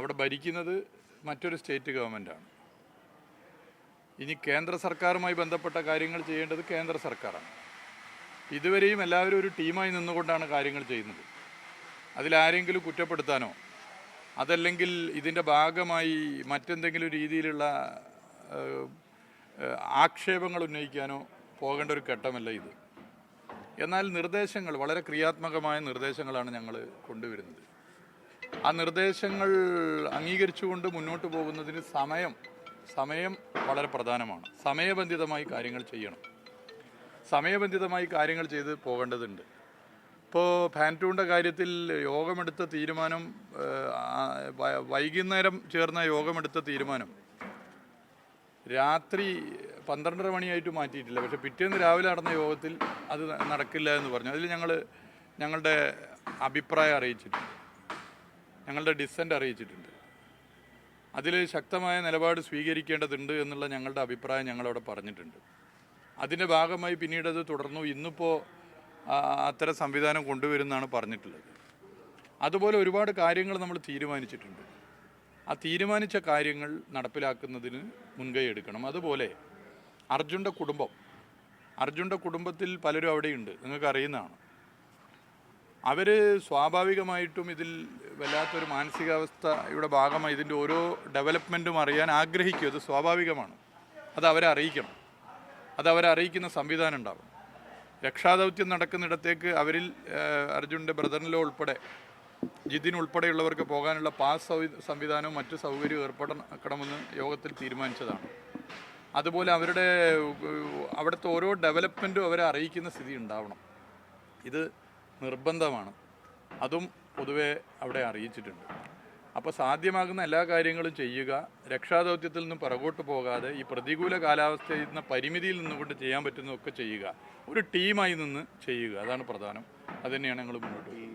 അവിടെ ഭരിക്കുന്നത് മറ്റൊരു സ്റ്റേറ്റ് ഗവൺമെന്റാണ്. ഇനി കേന്ദ്ര സർക്കാരുമായി ബന്ധപ്പെട്ട കാര്യങ്ങൾ ചെയ്യേണ്ടത് കേന്ദ്ര സർക്കാരാണ്. ഇതുവരെയും എല്ലാവരും ഒരു ടീമായി നിന്നുകൊണ്ടാണ് കാര്യങ്ങൾ ചെയ്യുന്നത്. അതിലാരെങ്കിലും കുറ്റപ്പെടുത്താനോ അതല്ലെങ്കിൽ ഇതിന്റെ ഭാഗമായി മറ്റെന്തെങ്കിലും രീതിയിലുള്ള ആക്ഷേപങ്ങൾ ഉന്നയിക്കാനോ പോകേണ്ട ഒരു ഘട്ടമല്ല ഇത്. എന്നാൽ നിർദ്ദേശങ്ങൾ വളരെ ക്രിയാത്മകമായ നിർദ്ദേശങ്ങളാണ് ഞങ്ങൾ കൊണ്ടുവരുന്നത്. ആ നിർദ്ദേശങ്ങൾ അംഗീകരിച്ചുകൊണ്ട് മുന്നോട്ട് പോകുന്നതിന് സമയം സമയം വളരെ പ്രധാനമാണ്. സമയബന്ധിതമായി കാര്യങ്ങൾ ചെയ്യണം. സമയബന്ധിതമായി കാര്യങ്ങൾ ചെയ്ത് പോകേണ്ടതുണ്ട്. ഇപ്പോൾ ഫാന്റൂണിന്റെ കാര്യത്തിൽ യോഗമെടുത്ത തീരുമാനം വൈകുന്നേരം ചേർന്ന യോഗമെടുത്ത തീരുമാനം രാത്രി പന്ത്രണ്ടര മണിയായിട്ട് മാറ്റിയിട്ടില്ല. പക്ഷേ പിറ്റേന്ന് രാവിലെ നടന്ന യോഗത്തിൽ അത് നടക്കില്ല എന്ന് പറഞ്ഞു. അതിൽ ഞങ്ങൾ ഞങ്ങളുടെ അഭിപ്രായം അറിയിച്ചിട്ടുണ്ട്. ഞങ്ങളുടെ ഡിസെന്റ് അറിയിച്ചിട്ടുണ്ട്. അതിൽ ശക്തമായ നിലപാട് സ്വീകരിക്കേണ്ടതുണ്ട് എന്നുള്ള ഞങ്ങളുടെ അഭിപ്രായം ഞങ്ങളവിടെ പറഞ്ഞിട്ടുണ്ട്. അതിന്റെ ഭാഗമായി പിന്നീട് അത് തുടർന്നു. ഇന്നിപ്പോൾ അത്തരം സംവിധാനം കൊണ്ടുവരുമെന്നാണ് പറഞ്ഞിട്ടുള്ളത്. അതുപോലെ ഒരുപാട് കാര്യങ്ങൾ നമ്മൾ തീരുമാനിച്ചിട്ടുണ്ട്. ആ തീരുമാനിച്ച കാര്യങ്ങൾ നടപ്പിലാക്കുന്നതിന് മുൻകൈ എടുക്കണം. അതുപോലെ അർജുന്റെ കുടുംബം. അർജുന്റെ കുടുംബത്തിൽ പലരും അവിടെയുണ്ട്. നിങ്ങൾക്ക് അറിയുന്നതാണ് അവർ സ്വാഭാവികമായിട്ടും ഇതിൽ വല്ലാത്തൊരു മാനസികാവസ്ഥയുടെ ഭാഗമായി ഇതിന്റെ ഓരോ ഡെവലപ്മെന്റും അറിയാൻ ആഗ്രഹിക്കും. അത് സ്വാഭാവികമാണ്. അത് അവരെ അറിയിക്കണം. അത് അവരെ അറിയിക്കുന്ന സംവിധാനം ഉണ്ടാവും രക്ഷാദൗത്യം നടക്കുന്നിടത്തേക്ക് അവരിൽ അർജുന്റെ ബ്രദറിലോ ഉൾപ്പെടെ ജിതിൻ ഉൾപ്പെടെയുള്ളവർക്ക് പോകാനുള്ള പാസ് സംവിധാനവും മറ്റു സൗകര്യവും ഏർപ്പെടണമെന്ന് യോഗത്തിൽ തീരുമാനിച്ചതാണ്. അതുപോലെ അവരുടെ അവിടുത്തെ ഓരോ ഡെവലപ്മെന്റും അവരെ അറിയിക്കുന്ന സ്ഥിതി ഉണ്ടാവണം. ഇത് നിർബന്ധമാണ്. അതും പൊതുവെ അവിടെ അറിയിച്ചിട്ടുണ്ട്. അപ്പോൾ സാധ്യമാകുന്ന എല്ലാ കാര്യങ്ങളും ചെയ്യുക രക്ഷാദൗത്യത്തിൽ നിന്നും പിറകോട്ട് പോകാതെ ഈ പ്രതികൂല കാലാവസ്ഥയിൽ നിന്ന് പരിമിതിയിൽ നിന്നുകൊണ്ട് ചെയ്യാൻ പറ്റുന്നതൊക്കെ ചെയ്യുക. ഒരു ടീമായി നിന്ന് ചെയ്യുക അതാണ് പ്രധാനം. അതുതന്നെയാണ് ഞങ്ങൾ മുന്നോട്ട്